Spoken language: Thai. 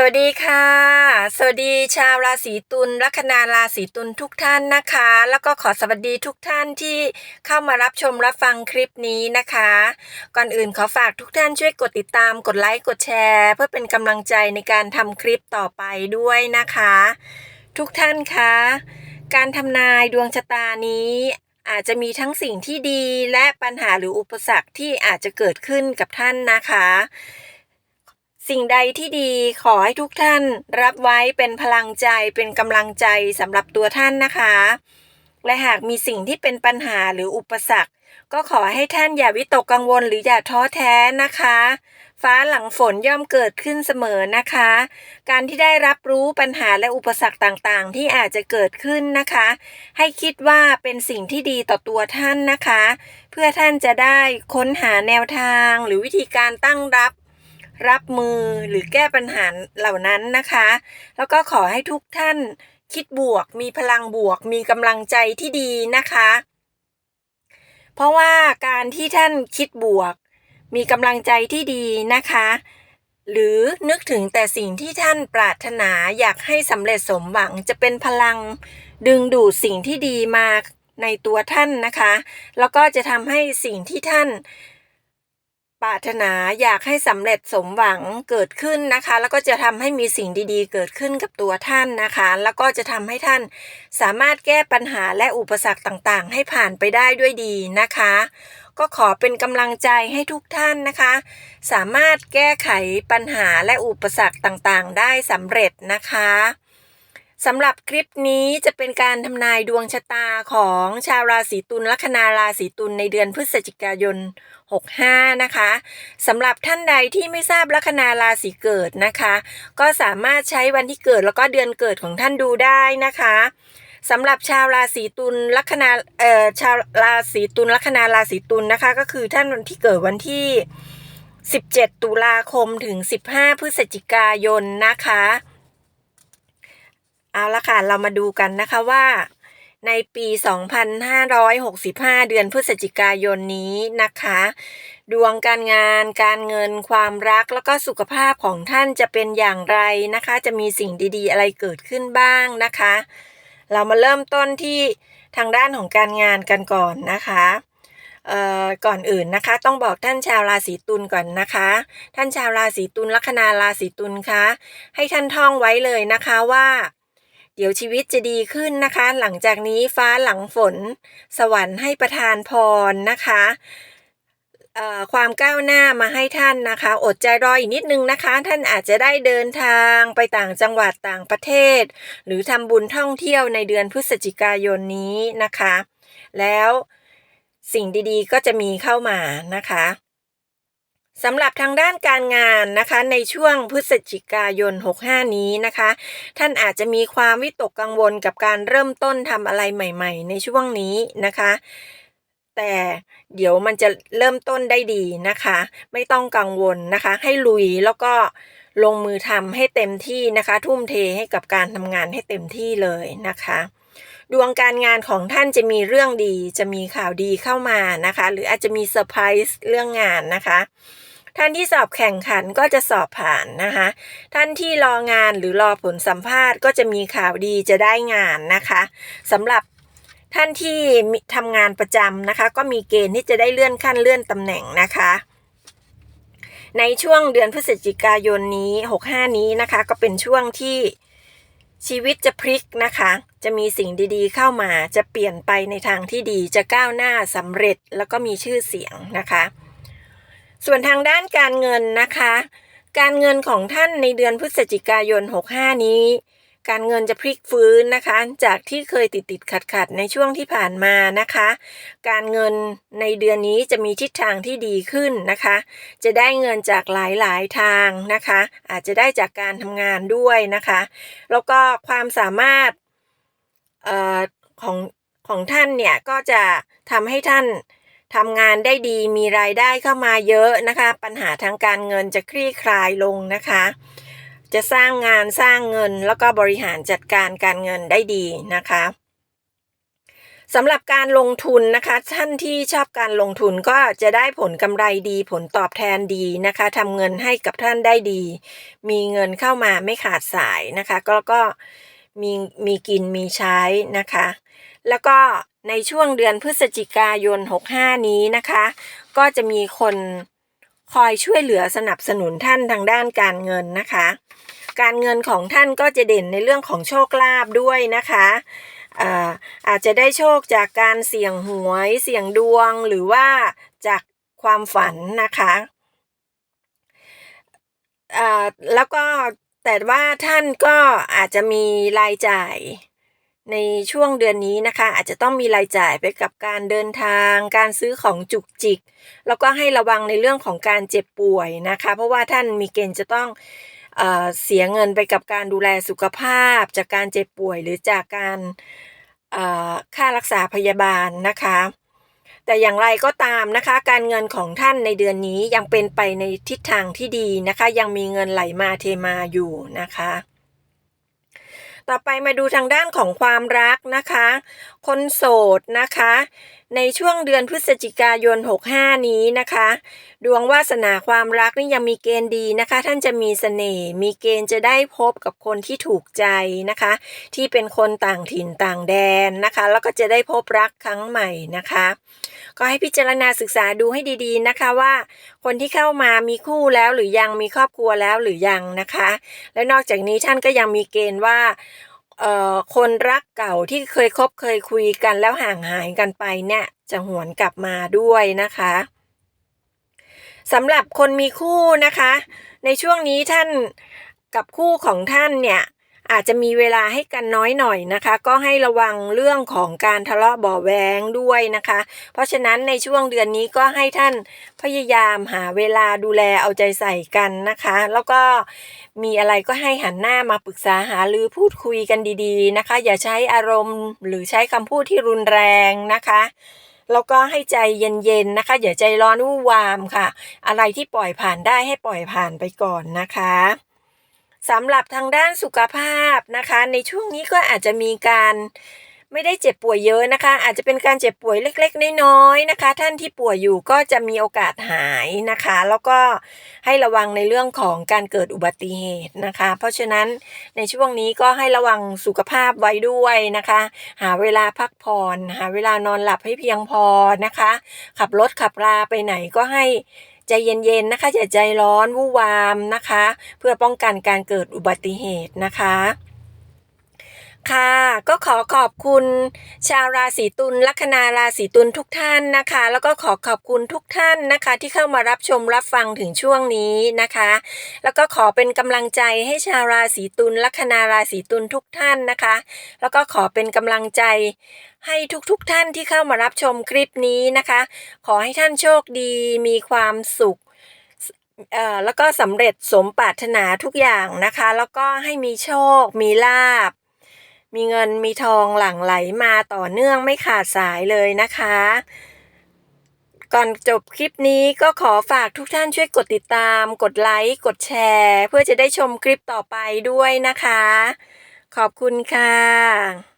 สวัสดีค่ะ สวัสดีชาวราศีตุลลัคนาราศีตุลทุกท่านนะคะ แล้วก็ขอสวัสดีทุกท่านที่เข้ามารับชมรับฟังคลิปนี้นะคะ ก่อนอื่นขอฝากทุกท่านช่วยกดติดตามกดไลค์กดแชร์ เพื่อเป็นกำลังใจในการทำคลิปต่อไปด้วยนะคะ ทุกท่านคะ การทำนายดวงชะตานี้อาจจะมีทั้งสิ่งที่ดีและปัญหาหรืออุปสรรคที่อาจจะเกิดขึ้นกับท่านนะคะ สิ่งใดที่ดีขอให้ทุกท่านรับไว้เป็นพลังใจเป็นกำลังใจสำหรับตัวท่านนะคะ และหากมีสิ่งที่เป็นปัญหาหรืออุปสรรค ก็ขอให้ท่านอย่าวิตกกังวลหรืออย่าท้อแท้นะคะ ฟ้าหลังฝนย่อมเกิดขึ้นเสมอนะคะ การที่ได้รับรู้ปัญหาและอุปสรรคต่างๆ ที่อาจจะเกิดขึ้นนะคะ ให้คิดว่าเป็นสิ่งที่ดีต่อตัวท่านนะคะ เพื่อท่านจะได้ค้นหาแนวทางหรือวิธีการตั้งรับ รับมือหรือแก้ปัญหาเหล่านั้นนะคะ แล้วก็ขอให้ทุกท่านคิดบวก มีพลังบวก มีกำลังใจที่ดีนะคะ เพราะว่าการที่ท่านคิดบวก มีกำลังใจที่ดีนะคะ หรือนึกถึงแต่สิ่งที่ท่านปรารถนาอยากให้สำเร็จสมหวังจะเป็นพลังดึงดูดสิ่งที่ดีมาในตัวท่านนะคะ แล้วก็จะทำให้สิ่งที่ท่าน ปรารถนาอยากให้สำเร็จสมหวังเกิดขึ้นนะคะ แล้วก็จะทำให้มีสิ่งดีๆ เกิดขึ้นกับตัวท่านนะคะ แล้วก็จะทำให้ท่านสามารถแก้ปัญหาและอุปสรรคต่างๆ ให้ผ่านไปได้ด้วยดีนะคะ ก็ขอเป็นกำลังใจให้ทุกท่านนะคะ สามารถแก้ไขปัญหาและอุปสรรคต่างๆ ได้สำเร็จนะคะ สำหรับคลิปนี้จะเป็นการทำนายดวงชะตาของชาวราศีตุลลัคนาราศีตุลในเดือนพฤศจิกายน 65 นะคะสำหรับท่านใดที่ไม่ทราบลัคนาราศีเกิดนะคะ ก็สามารถใช้วันที่เกิดแล้วก็เดือนเกิดของท่านดูได้นะคะสำหรับชาวราศีตุลลัคนาเอ่อชาวราศีตุลลัคนาราศีตุลนะคะ ก็คือท่านที่เกิดวันที่ 17 ตุลาคมถึง 15 พฤศจิกายนนะคะ เอาละค่ะ เรามาดูกันนะคะว่า ในปี 2565 เดือนพฤศจิกายนนี้นะคะ ดวงการงาน การเงิน ความรักแล้วก็สุขภาพของท่านจะเป็นอย่างไรนะคะ จะมีสิ่งดีๆ อะไรเกิดขึ้นบ้างนะคะ เรามาเริ่มต้นที่ทางด้านของการงานกันก่อนนะคะเออก่อนอื่นนะคะ ต้องบอกท่านชาวราศีตุลก่อนนะคะ ท่านชาวราศีตุลลัคนาราศีตุลคะให้ท่านท่องไว้เลยนะคะว่า เดี๋ยวชีวิตจะดีขึ้นนะคะ หลังจากนี้ฟ้าหลังฝน สวรรค์ให้ประทานพรนะคะความก้าวหน้ามาให้ท่านนะคะ อดใจรออีกนิดนึงนะคะ ท่านอาจจะได้เดินทางไปต่างจังหวัดต่างประเทศ หรือทำบุญท่องเที่ยวในเดือนพฤศจิกายนนี้นะคะ แล้วสิ่งดีๆก็จะมีเข้ามานะคะ สำหรับทางด้านการงานนะคะในช่วงพฤศจิกายน 65 นี้นะคะ ท่านอาจจะมีความวิตกกังวลกับการเริ่มต้นทำอะไรใหม่ ๆ ในช่วงนี้นะคะ แต่เดี๋ยวมันจะเริ่มต้นได้ดีนะคะ ไม่ต้องกังวลนะคะ ให้ลุยแล้วก็ลงมือทำให้เต็มที่นะคะ ทุ่มเทให้กับการทำงานให้เต็มที่เลยนะคะดวงการงานของท่านจะมีเรื่องดี จะมีข่าวดีเข้ามานะคะ หรืออาจจะมีเซอร์ไพรส์เรื่องงานนะคะ ท่านที่สอบแข่งขันก็จะสอบผ่านนะคะ ท่านที่รองานหรือรอผลสัมภาษณ์ก็จะมีข่าวดีจะได้งานนะคะสำหรับท่านที่ทำงานประจำนะคะ ก็มีเกณฑ์ที่จะได้เลื่อนขั้นเลื่อนตำแหน่งนะคะในช่วงเดือนพฤศจิกายนนี้ 65 นี้นะคะ ก็เป็นช่วงที่ชีวิตจะพลิกนะคะ จะมีสิ่งดีๆเข้ามา จะเปลี่ยนไปในทางที่ดี จะก้าวหน้าสำเร็จแล้วก็มีชื่อเสียงนะคะ ส่วนทางด้านการเงินนะคะ การเงินของท่านในเดือนพฤศจิกายน 65 นี้ การเงินจะพลิกฟื้นนะคะ จากที่เคยติดติดขัดขัดในช่วงที่ผ่านมานะคะ การเงินในเดือนนี้จะมีทิศทางที่ดีขึ้นนะคะ จะได้เงินจากหลายๆทางนะคะ อาจจะได้จากการทำงานด้วยนะคะ แล้วก็ความสามารถออของของท่านเนี่ยก็จะทำให้ท่าน ทำงานได้ดีมีรายได้เข้ามาเยอะนะคะ ปัญหาทางการเงินจะคลี่คลายลงนะคะ จะสร้างงานสร้างเงินแล้วก็บริหารจัดการการเงินได้ดีนะคะสำหรับการลงทุนนะคะ ท่านที่ชอบการลงทุนก็จะได้ผลกำไรดีผลตอบแทนดีนะคะทำเงินให้กับท่านได้ดี มีเงินเข้ามาไม่ขาดสายนะคะ ก็ก็มีมีกินมีใช้นะคะ แล้วก็ในช่วงเดือนพฤศจิกายน 65 นี้นะคะ ก็จะมีคนคอยช่วยเหลือสนับสนุนท่านทางด้านการเงินนะคะ การเงินของท่านก็จะเด่นในเรื่องของโชคลาภด้วยนะคะอาอาจจะได้โชคจากการเสี่ยงหวย เสี่ยงดวงหรือว่าจากความฝันนะคะแล้วก็แต่ว่าท่านก็อาจจะมีรายจ่าย ในช่วงเดือนนี้นะคะ อาจจะต้องมีรายจ่ายไปกับการเดินทาง การซื้อของจุกจิก แล้วก็ให้ระวังในเรื่องของการเจ็บป่วยนะคะ เพราะว่าท่านมีเกณฑ์จะต้องเอเสียเงินไปกับการดูแลสุขภาพ จากการเจ็บป่วยหรือจากการค่ารักษาพยาบาลนะคะ แต่อย่างไรก็ตามนะคะ การเงินของท่านในเดือนนี้ยังเป็นไปในทิศทางที่ดีนะคะ ยังมีเงินไหลมาเทมาอยู่นะคะ ต่อไปมาดูทางด้านของความรักนะคะ คนโสดนะคะ ในช่วงเดือนพฤศจิกายน 65 นี้นะคะ ดวงวาสนาความรักนี่ยังมีเกณฑ์ดีนะคะ ท่านจะมีเสน่ห์มีเกณฑ์จะได้พบกับคนที่ถูกใจนะคะ ที่เป็นคนต่างถิ่นต่างแดนนะคะ แล้วก็จะได้พบรักครั้งใหม่นะคะ ก็ให้พิจารณาศึกษาดูให้ดีๆนะคะว่า คนที่เข้ามามีคู่แล้วหรือยังมีครอบครัวแล้วหรือยังนะคะ และนอกจากนี้ท่านก็ยังมีเกณฑ์ว่า คนรักเก่าที่เคยคบเคยคุยกันแล้วห่างหายกันไปเนี่ย จะหวนกลับมาด้วยนะคะสำหรับคนมีคู่นะคะ ในช่วงนี้ท่านกับคู่ของท่านเนี่ย อาจจะมีเวลาให้กันน้อยหน่อยนะคะ ก็ให้ระวังเรื่องของการทะเลาะเบาะแวงด้วยนะคะ เพราะฉะนั้นในช่วงเดือนนี้ก็ให้ท่านพยายามหาเวลาดูแลเอาใจใส่กันนะคะ แล้วก็มีอะไรก็ให้หันหน้ามาปรึกษาหารือพูดคุยกันดีๆนะคะ อย่าใช้อารมณ์หรือใช้คำพูดที่รุนแรงนะคะแล้วก็ให้ใจเย็นๆนะคะ อย่าใจร้อนวู่วามค่ะ อะไรที่ปล่อยผ่านได้ให้ปล่อยผ่านไปก่อนนะคะ สำหรับทางด้านสุขภาพนะคะ ในช่วงนี้ก็อาจจะมีการไม่ได้เจ็บป่วยเยอะนะคะ อาจจะเป็นการเจ็บป่วยเล็ก ๆ น้อยๆนะคะ ท่านที่ป่วยอยู่ก็จะมีโอกาสหายนะคะ แล้วก็ให้ระวังในเรื่องของการเกิดอุบัติเหตุนะคะ เพราะฉะนั้นในช่วงนี้ก็ให้ระวังสุขภาพไว้ด้วยนะคะ หาเวลาพักผ่อนหาเวลานอนหลับให้เพียงพอนะคะ ขับรถขับราไปไหนก็ให้ ใจเย็นๆนะคะอย่าใจร้อนวู่วามนะคะ เพื่อป้องกันการเกิดอุบัติเหตุนะคะ ค่ะ ก็ขอขอบคุณชาวราศีตุลลัคนาราศีตุลทุกท่านนะคะ แล้วก็ขอขอบคุณทุกท่านนะคะ ที่เข้ามารับชมรับฟังถึงช่วงนี้นะคะ แล้วก็ขอเป็นกำลังใจให้ชาวราศีตุลลัคนาราศีตุลทุกท่านนะคะ แล้วก็ขอเป็นกำลังใจให้ทุกๆทท่านที่เข้ามารับชมคลิปนี้นะคะ ขอให้ท่านโชคดีมีความสุขเอ่อแล้วก็สำเร็จสมปรารถนาทุกอย่างนะคะ แล้วก็ให้มีโชค มีลาบ มีเงินมีทองหลั่งไหลมาต่อเนื่องไม่ขาดสายเลยนะคะ ก่อนจบคลิปนี้ก็ขอฝากทุกท่านช่วยกดติดตาม กดไลค์ กดแชร์ เพื่อจะได้ชมคลิปต่อไปด้วยนะคะ ขอบคุณค่ะ